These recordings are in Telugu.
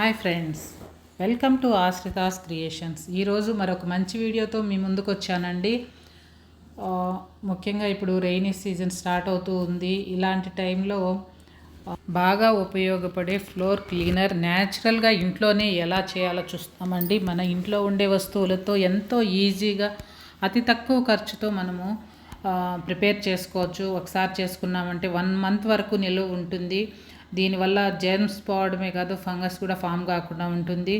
Hi friends. Welcome to Ashritha's creations. ఈరోజు మరొక మంచి వీడియోతో మీ ముందుకు వచ్చానండి ముఖ్యంగా ఇప్పుడు రెయినీ సీజన్ స్టార్ట్ అవుతూ ఉంది. ఇలాంటి టైంలో బాగా ఉపయోగపడే ఫ్లోర్ క్లీనర్ న్యాచురల్గా ఇంట్లోనే ఎలా చేయాలో చూస్తామండి. మన ఇంట్లో ఉండే వస్తువులతో ఎంతో ఈజీగా అతి తక్కువ ఖర్చుతో మనము ప్రిపేర్ చేసుకోవచ్చు. ఒకసారి చేసుకున్నామంటే వన్ మంత్ వరకు నిలువ ఉంటుంది. దీనివల్ల జెర్మ్స్ పోవడమే కాదు ఫంగస్ కూడా ఫామ్ కాకుండా ఉంటుంది.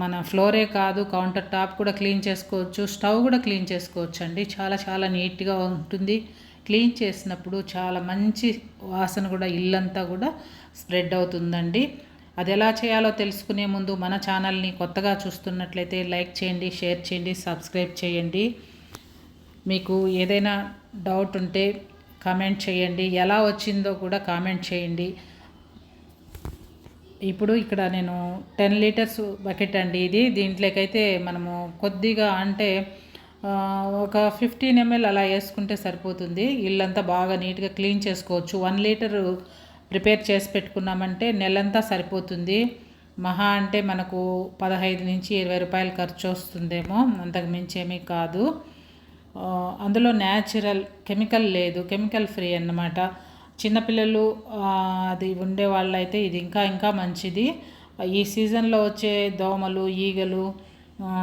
మన ఫ్లోరే కాదు కౌంటర్ టాప్ కూడా క్లీన్ చేసుకోవచ్చు స్టవ్ కూడా క్లీన్ చేసుకోవచ్చు అండి చాలా చాలా నీట్గా ఉంటుంది. క్లీన్ చేసినప్పుడు చాలా మంచి వాసన కూడా ఇల్లంతా కూడా స్ప్రెడ్ అవుతుందండి. అది ఎలా చేయాలో తెలుసుకునే ముందు మన ఛానల్ని కొత్తగా చూస్తున్నట్లయితే లైక్ చేయండి షేర్ చేయండి సబ్స్క్రైబ్ చేయండి. మీకు ఏదైనా డౌట్ ఉంటే కామెంట్ చేయండి. ఎలా వచ్చిందో కూడా కామెంట్ చేయండి. ఇప్పుడు ఇక్కడ నేను టెన్ లీటర్స్ బకెట్ అండి ఇది. దీంట్లోకైతే మనము కొద్దిగా అంటే ఒక ఫిఫ్టీన్ ఎంఎల్ అలా వేసుకుంటే సరిపోతుంది. ఇల్లంతా బాగా నీట్గా క్లీన్ చేసుకోవచ్చు. వన్ లీటర్ ప్రిపేర్ చేసి పెట్టుకున్నామంటే నెలంతా సరిపోతుంది. మహా అంటే మనకు పదహైదు నుంచి ఇరవై రూపాయలు ఖర్చు వస్తుందేమో. అంతకు మించి ఏమీ కాదు. అందులో న్యాచురల్ కెమికల్ లేదు కెమికల్ ఫ్రీ అన్నమాట. చిన్నపిల్లలు అది ఉండే వాళ్ళైతే ఇది ఇంకా ఇంకా మంచిది. ఈ సీజన్లో వచ్చే దోమలు ఈగలు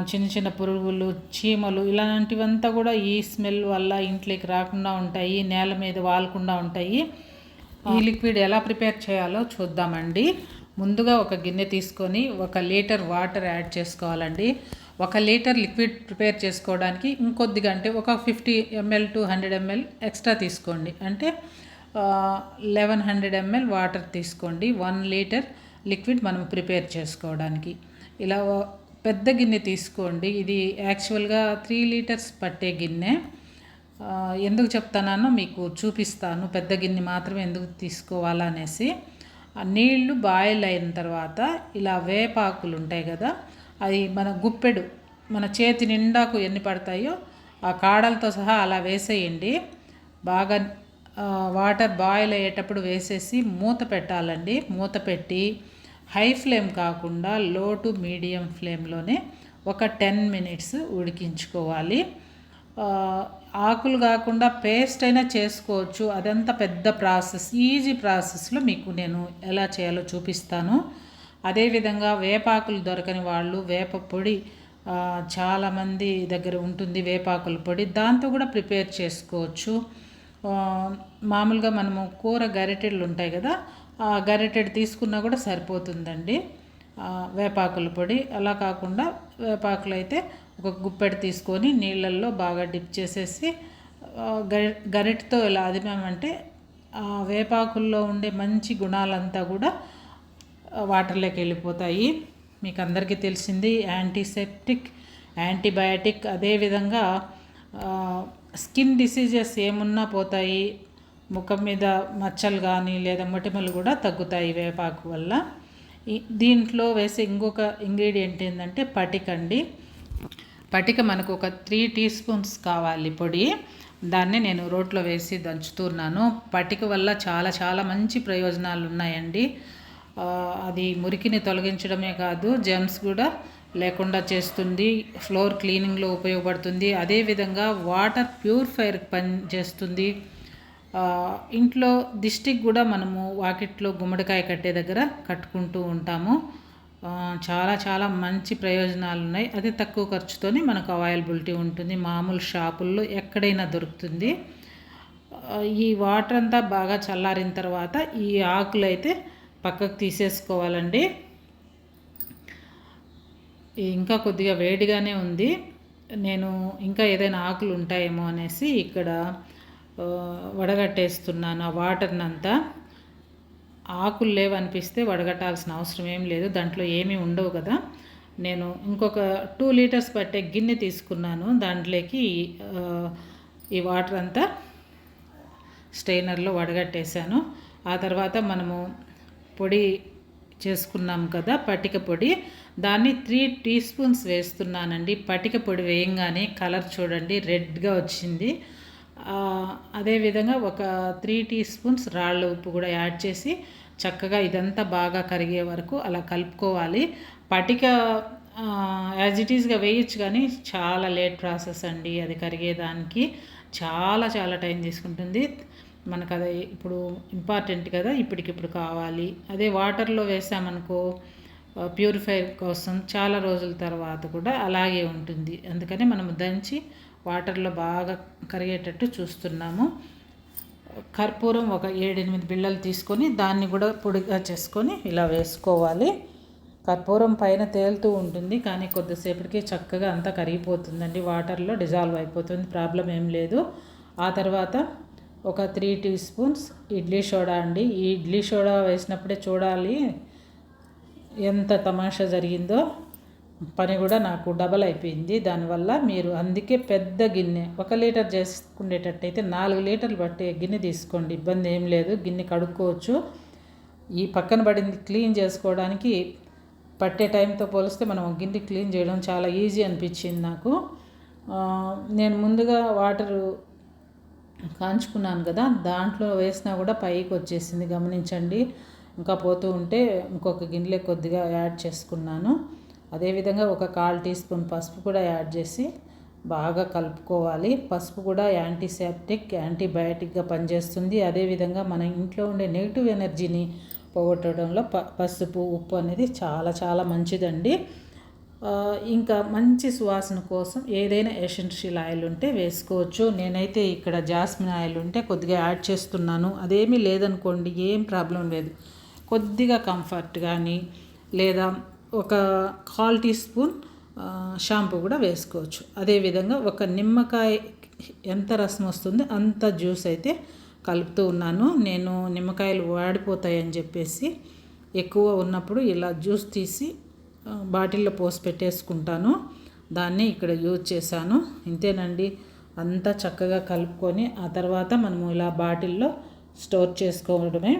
చిన్న చిన్న పురుగులు చీమలు ఇలాంటివంతా కూడా ఈ స్మెల్ వల్ల ఇంట్లోకి రాకుండా ఉంటాయి నేల మీద వాలకుండా ఉంటాయి. ఈ లిక్విడ్ ఎలా ప్రిపేర్ చేయాలో చూద్దామండి. ముందుగా ఒక గిన్నె తీసుకొని ఒక లీటర్ వాటర్ యాడ్ చేసుకోవాలండి. ఒక లీటర్ లిక్విడ్ ప్రిపేర్ చేసుకోవడానికి ఇంకొద్దిగా అంటే ఒక fifty ML to hundred ML extra తీసుకోండి. అంటే లెవెన్ హండ్రెడ్ ఎంఎల్ వాటర్ తీసుకోండి. వన్ లీటర్ లిక్విడ్ మనం ప్రిపేర్ చేసుకోవడానికి. ఇలా పెద్ద గిన్నె తీసుకోండి. ఇది యాక్చువల్గా త్రీ లీటర్స్ పట్టే గిన్నె. ఎందుకు చెప్తానో మీకు చూపిస్తాను. పెద్ద గిన్నె మాత్రమే ఎందుకు తీసుకోవాలనేసి. ఆ నీళ్ళు బాయిల్ అయిన తర్వాత ఇలా వేపాకులు ఉంటాయి కదా అది మన గుప్పెడు మన చేతి నిండాకు ఎన్ని పడతాయో ఆ కాడలతో సహా అలా వేసేయండి. బాగా వాటర్ బాయిల్ అయ్యేటప్పుడు వేసేసి మూత పెట్టాలండి. మూత పెట్టి హై ఫ్లేమ్ కాకుండా లో టు మీడియం ఫ్లేమ్లోనే ఒక టెన్ మినిట్స్ ఉడికించుకోవాలి. ఆకులు కాకుండా పేస్ట్ అయినా చేసుకోవచ్చు. అదంతా పెద్ద ప్రాసెస్ ఈజీ ప్రాసెస్లో మీకు నేను ఎలా చేయాలో చూపిస్తాను. అదేవిధంగా వేపాకులు దొరకని వాళ్ళు వేప పొడి చాలామంది దగ్గర ఉంటుంది వేపాకుల పొడి. దాంతో కూడా ప్రిపేర్ చేసుకోవచ్చు. మామూలుగా మనము కూర గరిటెలు ఉంటాయి కదా ఆ గరిటెడు తీసుకున్నా కూడా సరిపోతుందండి. వేపాకుల పొడి. అలా కాకుండా వేపాకులు అయితే ఒక గుప్పెడు తీసుకొని నీళ్ళల్లో బాగా డిప్ చేసేసి గరి గరిటతో ఇలా అదిమామంటే ఆ వేపాకుల్లో ఉండే మంచి గుణాలంతా కూడా వాటర్లోకి వెళ్ళిపోతాయి. మీకు అందరికీ తెలిసింది యాంటీసెప్టిక్ యాంటీబయాటిక్. అదేవిధంగా స్కిన్ డిసీజెస్ ఏమున్నా పోతాయి ముఖం మీద మచ్చలు కానీ లేదా మొటిమలు కూడా తగ్గుతాయి వేపాకు వల్ల. దీంట్లో వేసే ఇంకొక ఇంగ్రీడియంట్ ఏంటంటే పటికండి పటిక మనకు ఒక త్రీ టీ స్పూన్స్ కావాలి పొడి. దాన్ని నేను రోట్లో వేసి దంచుతున్నాను పటిక వల్ల చాలా చాలా మంచి ప్రయోజనాలు ఉన్నాయండి అది మురికిని తొలగించడమే కాదు జెమ్స్ కూడా లేకుండా చేస్తుంది ఫ్లోర్ క్లీనింగ్లో ఉపయోగపడుతుంది. అదేవిధంగా వాటర్ ప్యూరిఫైర్ పని చేస్తుంది ఇంట్లో దిష్టికి కూడా మనము వాకిట్లో గుమ్మడికాయ కట్టే దగ్గర కట్టుకుంటూ ఉంటాము. చాలా చాలా మంచి ప్రయోజనాలు ఉన్నాయి. అది తక్కువ ఖర్చుతోనే మనకు అవైలబిలిటీ ఉంటుంది. మామూలు షాపుల్లో ఎక్కడైనా దొరుకుతుంది. ఈ వాటర్ అంతా బాగా చల్లారిన తర్వాత ఈ ఆకులు అయితే పక్కకు తీసేసుకోవాలండి. ఇంకా కొద్దిగా వేడిగానే ఉంది. నేను ఇంకా ఏదైనా ఆకులు ఉంటాయేమో అనేసి ఇక్కడ వడగట్టేస్తున్నాను ఆ వాటర్ని అంతా ఆకులు లేవనిపిస్తే వడగట్టాల్సిన అవసరం ఏం లేదు. దాంట్లో ఏమీ ఉండవు కదా. నేను ఇంకొక టూ లీటర్స్ పట్టే గిన్నె తీసుకున్నాను. దాంట్లోకి ఈ వాటర్ అంతా స్టెయినర్లో వడగట్టేశాను. ఆ తర్వాత మనము పొడి చేసుకున్నాం కదా పటిక పొడి. దాన్ని త్రీ టీ స్పూన్స్ వేస్తున్నానండి. పటిక పొడి వేయంగానే కలర్ చూడండి రెడ్గా వచ్చింది. అదేవిధంగా ఒక త్రీ టీ స్పూన్స్ రాళ్ళ ఉప్పు కూడా యాడ్ చేసి చక్కగా ఇదంతా బాగా కరిగే వరకు అలా కలుపుకోవాలి. పటిక యాజ్ ఇట్ ఈస్గా వేయచ్చు కానీ చాలా లేట్ ప్రాసెస్ అండి అది కరిగేదానికి. చాలా చాలా టైం తీసుకుంటుంది. మనకు అది ఇప్పుడు ఇంపార్టెంట్ కదా ఇప్పటికిప్పుడు కావాలి. అదే వాటర్లో వేసామనుకో ప్యూరిఫైర్ కోసం చాలా రోజుల తర్వాత కూడా అలాగే ఉంటుంది. అందుకని మనం దంచి వాటర్లో బాగా కరిగేటట్టు చూస్తున్నాము. కర్పూరం ఒక ఏడెనిమిది బిళ్ళలు తీసుకొని దాన్ని కూడా పొడిగా చేసుకొని ఇలా వేసుకోవాలి. కర్పూరం పైన తేలుతూ ఉంటుంది కానీ కొద్దిసేపటికి చక్కగా అంతా కరిగిపోతుందండి. వాటర్లో డిజాల్వ్ అయిపోతుంది ప్రాబ్లం ఏం లేదు. ఆ తర్వాత ఒక three teaspoons idli soda అండి. ఈ ఇడ్లీ సోడా వేసినప్పుడే చూడాలి ఎంత తమాషా జరిగిందో. పని కూడా నాకు డబల్ అయిపోయింది. దానివల్ల మీరు అందుకే పెద్ద గిన్నె ఒక లీటర్ చేసుకునేటట్టయితే నాలుగు లీటర్లు పట్టే గిన్నె తీసుకోండి. ఇబ్బంది ఏం లేదు. గిన్నె కడుక్కోవచ్చు. ఈ పక్కన పడింది క్లీన్ చేసుకోవడానికి పట్టే టైంతో పోలిస్తే మనం గిన్నె క్లీన్ చేయడం చాలా ఈజీ అనిపించింది నాకు. నేను ముందుగా వాటరు కాంచుకున్నాను కదా దాంట్లో వేసినా కూడా పైకి వచ్చేసింది. గమనించండి. ఇంకా పోతూ ఉంటే ఇంకొక గిన్నెలో కొద్దిగా యాడ్ చేసుకున్నాను. అదేవిధంగా ఒక కాల్ టీ స్పూన్ పసుపు కూడా యాడ్ చేసి బాగా కలుపుకోవాలి. పసుపు కూడా యాంటీసెప్టిక్ యాంటీబయాటిక్గా పనిచేస్తుంది. అదేవిధంగా మన ఇంట్లో ఉండే నెగిటివ్ ఎనర్జీని పోగొట్టడంలో ప పసుపు ఉప్పు అనేది చాలా చాలా మంచిదండి. ఇంకా మంచి సువాసన కోసం ఏదైనా ఎసెన్షియల్ ఆయిల్ ఉంటే వేసుకోవచ్చు. నేనైతే ఇక్కడ జాస్మిన్ ఆయిల్ ఉంటే కొద్దిగా యాడ్ చేస్తున్నాను. అదేమీ లేదనుకోండి ఏం ప్రాబ్లం లేదు. కొద్దిగా కంఫర్ట్ కానీ లేదా ఒక కాల్ టీ స్పూన్ షాంపూ కూడా వేసుకోవచ్చు. అదేవిధంగా ఒక నిమ్మకాయ ఎంత రసం వస్తుందో అంత జ్యూస్ అయితే కలుపుతూ ఉన్నాను. నేను నిమ్మకాయలు వాడిపోతాయని చెప్పేసి ఎక్కువ ఉన్నప్పుడు ఇలా జ్యూస్ తీసి బాటిల్లో పోసి పెట్టేసుకుంటాను. దాన్ని ఇక్కడ యూజ్ చేశాను. ఇంతేనండి. అంతా చక్కగా కలుపుకొని ఆ తర్వాత మనము ఇలా బాటిల్లో స్టోర్ చేసుకోవడమే.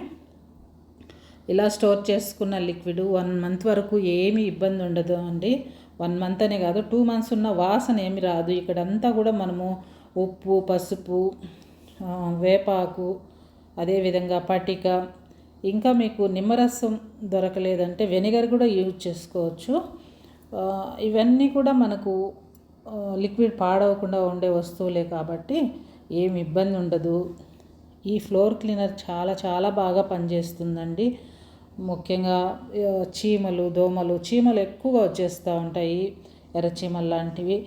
ఇలా స్టోర్ చేసుకున్న లిక్విడ్ వన్ మంత్ వరకు ఏమీ ఇబ్బంది ఉండదు అండి. వన్ మంత్ అనే కాదు టూ మంత్స్ ఉన్న వాసన ఏమి రాదు. ఇక్కడంతా కూడా మనము ఉప్పు పసుపు వేపాకు అదేవిధంగా పటిక ఇంకా మీకు నిమ్మరసం దొరకలేదంటే వెనిగర్ కూడా యూజ్ చేసుకోవచ్చు. ఇవన్నీ కూడా మనకు లిక్విడ్ పాడవకుండా ఉండే వస్తువులే కాబట్టి ఏమి ఇబ్బంది ఉండదు. ఈ ఫ్లోర్ క్లీనర్ చాలా చాలా బాగా పనిచేస్తుందండి. ముఖ్యంగా చీమలు దోమలు చీమలు ఎక్కువగా వచ్చేస్తూ ఉంటాయి. ఎర్రచీమలు లాంటివి.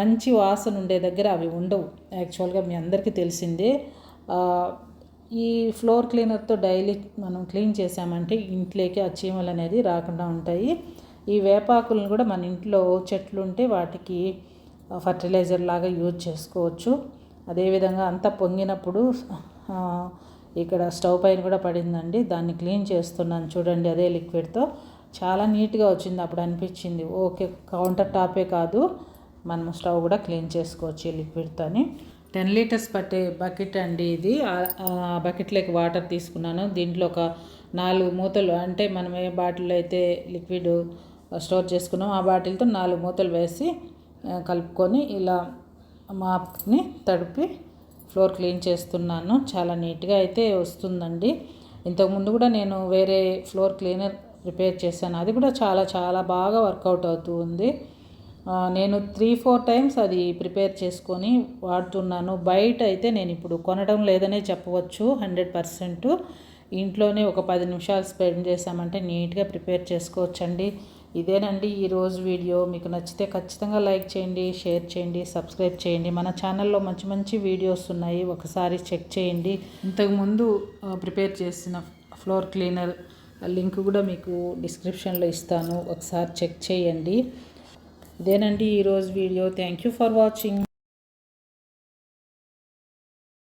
మంచి వాసన ఉండే దగ్గర అవి ఉండవు. యాక్చువల్గా మీ అందరికీ తెలిసిందే. ఈ ఫ్లోర్ క్లీనర్తో డైలీ మనం క్లీన్ చేసామంటే ఇంట్లోకి ఆ చీమలు అనేది రాకుండా ఉంటాయి. ఈ వేపాకులను కూడా మన ఇంట్లో చెట్లు ఉంటే వాటికి ఫర్టిలైజర్ లాగా యూజ్ చేసుకోవచ్చు. అదేవిధంగా అంతా పొంగినప్పుడు ఇక్కడ స్టవ్ పైన కూడా పడిందండి. దాన్ని క్లీన్ చేస్తున్నాను చూడండి అదే లిక్విడ్తో. చాలా నీట్గా వచ్చింది అప్పుడు అనిపించింది. ఓకే కౌంటర్ టాపే కాదు మనం స్టవ్ కూడా క్లీన్ చేసుకోవచ్చు ఈ లిక్విడ్తోని. టెన్ లీటర్స్ పట్టే బకెట్ అండి ఇది. ఆ- బకెట్లోకి వాటర్ తీసుకున్నాను. దీంట్లో ఒక నాలుగు మూతలు అంటే మనం ఏ బాటిల్ అయితే లిక్విడ్ స్టోర్ చేసుకున్నాం ఆ బాటిల్తో నాలుగు మూతలు వేసి కలుపుకొని ఇలా మాప్ని తడిపి ఫ్లోర్ క్లీన్ చేస్తున్నాను. చాలా నీట్గా అయితే వస్తుందండి. ఇంతకుముందు కూడా నేను వేరే ఫ్లోర్ క్లీనర్ ప్రిపేర్ చేశాను. అది కూడా చాలా చాలా బాగా వర్కౌట్ అవుతూ ఉంది. నేను త్రీ ఫోర్ టైమ్స్ అది ప్రిపేర్ చేసుకొని వాడుతున్నాను. బయట అయితే నేను ఇప్పుడు కొనడం లేదనే చెప్పవచ్చు హండ్రెడ్ పర్సెంట్ ఇంట్లోనే ఒక పది నిమిషాలు స్పెండ్ చేసామంటే నీట్గా ప్రిపేర్ చేసుకోవచ్చండి. ఇదేనండి ఈరోజు వీడియో. మీకు నచ్చితే ఖచ్చితంగా లైక్ చేయండి షేర్ చేయండి సబ్స్క్రైబ్ చేయండి. మన ఛానల్లో మంచి మంచి వీడియోస్ ఉన్నాయి. ఒకసారి చెక్ చేయండి. ఇంతకుముందు ప్రిపేర్ చేసిన ఫ్లోర్ క్లీనర్ లింక్ కూడా మీకు డిస్క్రిప్షన్లో ఇస్తాను. ఒకసారి చెక్ చేయండి. ఇదేనండి ఈరోజు video. Thank you for watching